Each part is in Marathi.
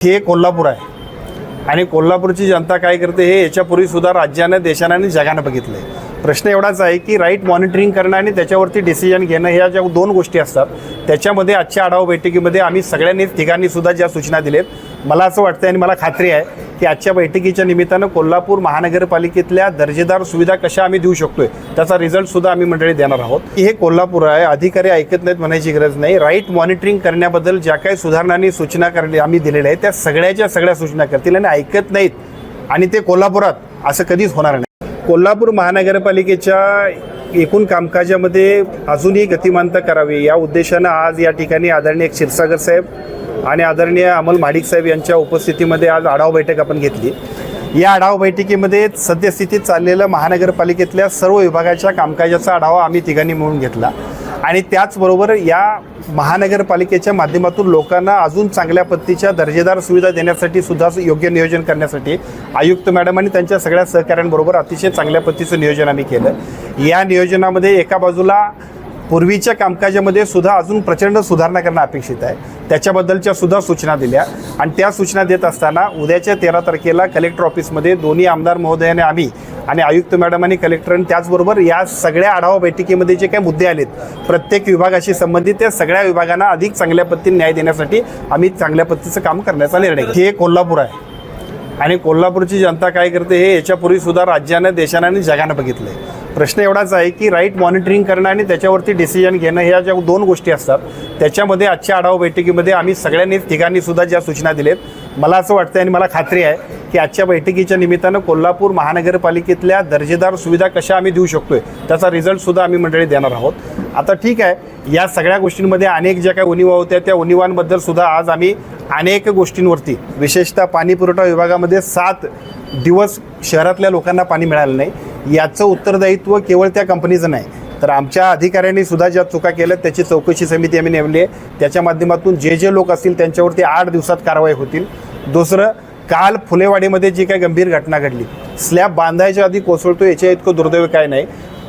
हे कोल्हापूर आहे. आणि कोल्हापूरची जनता काय करते हे याच्यापूर्वी सुद्धा राज्यानं देशानं आणि जगानं बघितलं आहे प्रश्न एवढाच आहे की राईट मॉनिटरिंग करणं आणि त्याच्यावरती डिसिजन घेणं ह्या ज्या दोन गोष्टी असतात त्याच्यामध्ये आजच्या आढावा बैठकीमध्ये आम्ही सगळ्यांनीच ठिकाणी सुद्धा ज्या सूचना दिलेत मला असं वाटतं आणि मला खात्री आहे की आजच्या बैठकीच्या निमित्तानं कोल्हापूर महानगरपालिकेतल्या दर्जेदार सुविधा कशा आम्ही देऊ शकतोय त्याचा रिझल्टसुद्धा आम्ही मंडळी देणार आहोत. की हे कोल्हापूर आहे अधिकारी ऐकत नाहीत म्हणायची गरज नाही. राईट मॉनिटरिंग करण्याबद्दल ज्या काही सुधारणांनी सूचना करणे आम्ही दिलेल्या आहेत त्या सगळ्याच्या सगळ्या सूचना करतील आणि ऐकत नाहीत आणि ते कोल्हापुरात असं कधीच होणार नाही. कोल्हापूर महानगरपालिकेच्या एकूण कामकाजामध्ये अजूनही गतिमानता करावी या उद्देशानं आज या ठिकाणी आदरणीय क्षीरसागर साहेब आणि आदरणीय अमल महाडिक साहेब यांच्या उपस्थितीमध्ये आज आढावा बैठक आपण घेतली. या आढावा बैठकीमध्ये सद्यस्थितीत चाललेलं महानगरपालिकेतल्या सर्व विभागाच्या कामकाजाचा आढावा आम्ही तिघांनी मिळून घेतला. आणि त्याचबरोबर या महानगरपालिकेच्या माध्यमातून लोकांना अजून चांगल्या पद्धतीच्या दर्जेदार सुविधा देण्यासाठी सुद्धा योग्य नियोजन करण्यासाठी आयुक्त मॅडम आणि त्यांच्या सगळ्या सहकाऱ्यांबरोबर अतिशय चांगल्या पद्धतीचं नियोजन आम्ही केलं. या नियोजनामध्ये एका बाजूला पूर्वीच्या कामकाजामध्ये सुद्धा अजून प्रचंड सुधारणा करणं अपेक्षित आहे. त्याच्याबद्दलच्या सुद्धा सूचना दिल्या. आणि त्या सूचना देत असताना उद्याच्या तेरा तारखेला कलेक्टर ऑफिसमध्ये दोन्ही आमदार महोदयाने आम्ही आणि आयुक्त मॅडम आणि कलेक्टर आणि त्याचबरोबर या सगळ्या आढावा बैठकीमध्ये जे काही मुद्दे आलेत प्रत्येक विभागाशी संबंधित त्या सगळ्या विभागांना अधिक चांगल्या पद्धतीने न्याय देण्यासाठी आम्ही चांगल्या पद्धतीचं काम करण्याचा निर्णय हे कोल्हापूर आहे. आणि कोल्हापूरची जनता काय करते हे याच्यापूर्वी सुद्धा राज्यानं देशानं आणि जगानं बघितलं आहे प्रश्न एवढाच आहे की राईट मॉनिटरिंग करणं आणि त्याच्यावरती डिसिजन घेणं ह्या ज्या दोन गोष्टी असतात त्याच्यामध्ये आजच्या आढावा बैठकीमध्ये आम्ही सगळ्यांनीच ठिकाणी सुद्धा ज्या सूचना दिलेत मला असं वाटतं आणि मला खात्री आहे की आजच्या बैठकीच्या निमित्तानं कोल्हापूर महानगरपालिकेतल्या दर्जेदार सुविधा कशा आम्ही देऊ शकतोय त्याचा रिझल्टसुद्धा आम्ही मंडळी देणार आहोत. आता ठीक आहे या सगळ्या गोष्टींमध्ये अनेक ज्या काही उणिवा होत्या त्या उणिवांबद्दल सुद्धा आज आम्ही अनेक गोष्टींवरती विशेषतः पाणी पुरवठा विभागामध्ये सात दिवस शहरातल्या लोकांना पाणी मिळालं नाही. याचं उत्तरदायित्व केवळ त्या कंपनीचं नाही. तर आमच्या अधिकाऱ्यांनी सुद्धा ज्या चुका केल्या त्याची चौकशी समिती आम्ही नेमली आहे. त्याच्या माध्यमातून जे जे लोक असतील त्यांच्यावरती आठ दिवसात कारवाई होतील. दुसरं काल फुलेवाडीमध्ये जी काही गंभीर घटना घडली स्लॅब बांधायच्या आधी कोसळतो याच्या इतकं दुर्दैव काय नाही.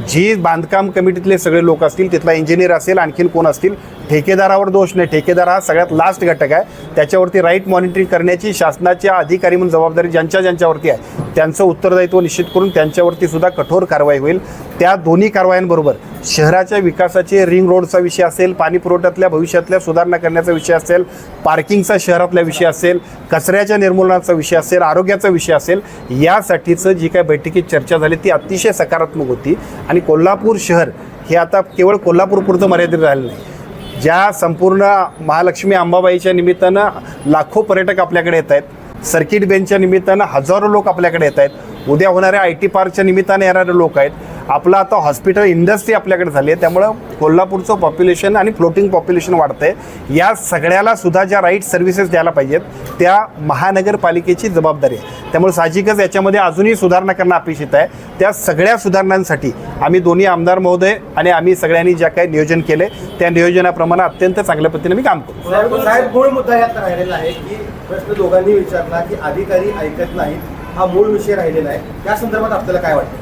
जी बांधकाम कमिटीतले सगळे लोक असतील तिथला इंजिनियर असेल आणखीन कोण असतील ठेकेदारावर दोष नाही. ठेकेदार हा सगळ्यात लास्ट घटक आहे. त्याच्यावरती राईट मॉनिटरिंग करण्याची शासनाच्या अधिकारी म्हणून जबाबदारी ज्यांच्या ज्यांच्यावरती आहे त्यांचं उत्तरदायित्व निश्चित करून त्यांच्यावरती सुद्धा कठोर कारवाई होईल. त्या दोन्ही कारवायांबरोबर शहराच्या विकासाचे रिंग रोडचा विषय असेल पाणी पुरवठ्यातल्या भविष्यातल्या सुधारणा करण्याचा विषय असेल पार्किंगचा शहरातला विषय असेल कचऱ्याच्या निर्मूलनाचा विषय असेल आरोग्याचा विषय असेल यासाठीचं जी काय बैठकीत चर्चा झाली ती अतिशय सकारात्मक होती. आणि कोल्हापूर शहर हे आता केवळ कोल्हापूरपुरतं मर्यादित राहिलं नाही. ज्या संपूर्ण महालक्ष्मी अंबाबाईच्या निमित्तानं लाखो पर्यटक आपल्याकडे येत आहेत. सर्किट बेंचच्या निमित्तानं हजारो लोक आपल्याकडे येत आहेत. उद्या होणाऱ्या आय टी पार्कच्या निमित्ताने येणारे लोक आहेत. आपलं आता हॉस्पिटल इंडस्ट्री आपल्याकडे झाली आहे. त्यामुळं कोल्हापूरचं पॉप्युलेशन आणि फ्लोटिंग पॉप्युलेशन वाढतं आहे या सगळ्याला सुद्धा ज्या राईट सर्व्हिसेस द्यायला पाहिजेत त्या महानगरपालिकेची जबाबदारी आहे. त्यामुळे साहजिकच याच्यामध्ये अजूनही सुधारणा करणं अपेक्षित आहे. त्या सगळ्या सुधारणांसाठी आम्ही दोन्ही आमदार महोदय आणि आम्ही सगळ्यांनी ज्या काही नियोजन केले त्या नियोजनाप्रमाणे अत्यंत चांगल्या पद्धतीने मी काम करतो. साहेब मूळ मुद्दा यात राहिलेला आहे की प्रश्न दोघांनी विचारला की अधिकारी ऐकत नाहीत. हा मूळ विषय राहिलेला आहे. त्या संदर्भात आपल्याला काय वाटतं?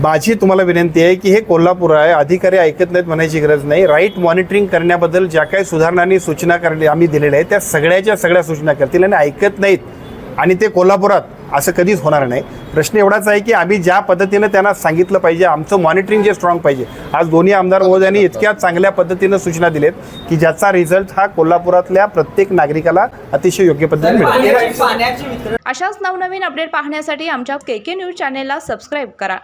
माझी तुम्हाला विनंती आहे की हे कोल्हापूर आहे. अधिकारी ऐकत नाहीत म्हणायची गरज नाही. राईट मॉनिटरिंग करण्याबद्दल ज्या काही सुधारणा आणि सूचना करणे आम्ही दिलेल्या आहेत त्या सगळ्याच्या सगळ्या सूचना करतील आणि ऐकत नाहीत. आणि ते कोल्हापुरात असं कधीच होणार नाही. प्रश्न एवढाच आहे की आम्ही ज्या पद्धतीनं त्यांना सांगितलं पाहिजे आमचं मॉनिटरिंग जे स्ट्रॉंग पाहिजे. आज दोन्ही आमदार महोदयांनी इतक्या चांगल्या पद्धतीनं सूचना दिलेत की ज्याचा रिझल्ट हा कोल्हापुरातल्या प्रत्येक नागरिकाला अतिशय योग्य पद्धतीने मिळेल. अशाच नवनवीन अपडेट पाहण्यासाठी आमच्या के के न्यूज चॅनेलला सबस्क्राईब करा.